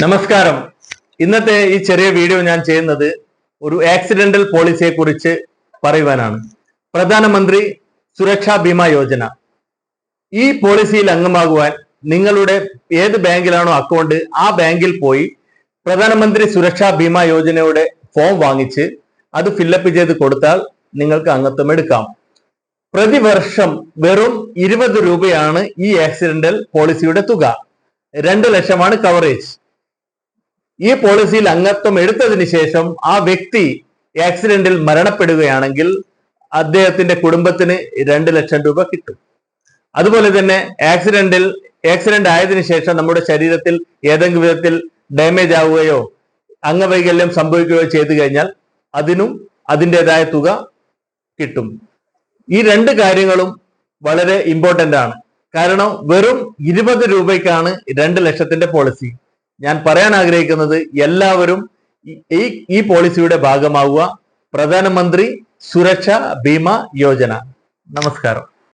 നമസ്കാരം. ഇന്നത്തെ ഈ ചെറിയ വീഡിയോ ഞാൻ ചെയ്യുന്നത് ഒരു ആക്സിഡന്റൽ പോളിസിയെ കുറിച്ച് പറയുവാനാണ്. പ്രധാനമന്ത്രി സുരക്ഷാ ബീമ യോജന. ഈ പോളിസിയിൽ അംഗമാകുവാൻ നിങ്ങളുടെ ഏത് ബാങ്കിലാണോ അക്കൗണ്ട് ആ ബാങ്കിൽ പോയി പ്രധാനമന്ത്രി സുരക്ഷാ ബീമ യോജനയുടെ ഫോം വാങ്ങിച്ച് അത് ഫില്ലപ്പ് ചെയ്ത് കൊടുത്താൽ നിങ്ങൾക്ക് അംഗത്വം എടുക്കാം. പ്രതിവർഷം വെറും ഇരുപത് രൂപയാണ് ഈ ആക്സിഡന്റൽ പോളിസിയുടെ തുക. രണ്ട് ലക്ഷമാണ് കവറേജ് ഈ പോളിസിയിൽ അംഗത്വം എടുത്തതിന് ശേഷം ആ വ്യക്തി ആക്സിഡന്റിൽ മരണപ്പെടുകയാണെങ്കിൽ അദ്ദേഹത്തിന്റെ കുടുംബത്തിന് രണ്ട് ലക്ഷം രൂപ കിട്ടും. അതുപോലെ തന്നെ ആക്സിഡന്റിൽ ആക്സിഡന്റ് ആയതിനു ശേഷം നമ്മുടെ ശരീരത്തിൽ ഏതെങ്കിലും വിധത്തിൽ ഡാമേജ് ആവുകയോ അംഗവൈകല്യം സംഭവിക്കുകയോ ചെയ്തു കഴിഞ്ഞാൽ അതിനും അതിന്റെതായ തുക കിട്ടും. ഈ രണ്ട് കാര്യങ്ങളും വളരെ ഇമ്പോർട്ടന്റ് ആണ്. കാരണം വെറും ഇരുപത് രൂപയ്ക്കാണ് രണ്ട് ലക്ഷത്തിന്റെ പോളിസി ഞാൻ പറയാൻ ആഗ്രഹിക്കുന്നത് എല്ലാവരും ഈ- ഈ പോളിസിയുടെ ഭാഗമാവുക. പ്രധാനമന്ത്രി സുരക്ഷ ഭീമ യോജന. നമസ്കാരം.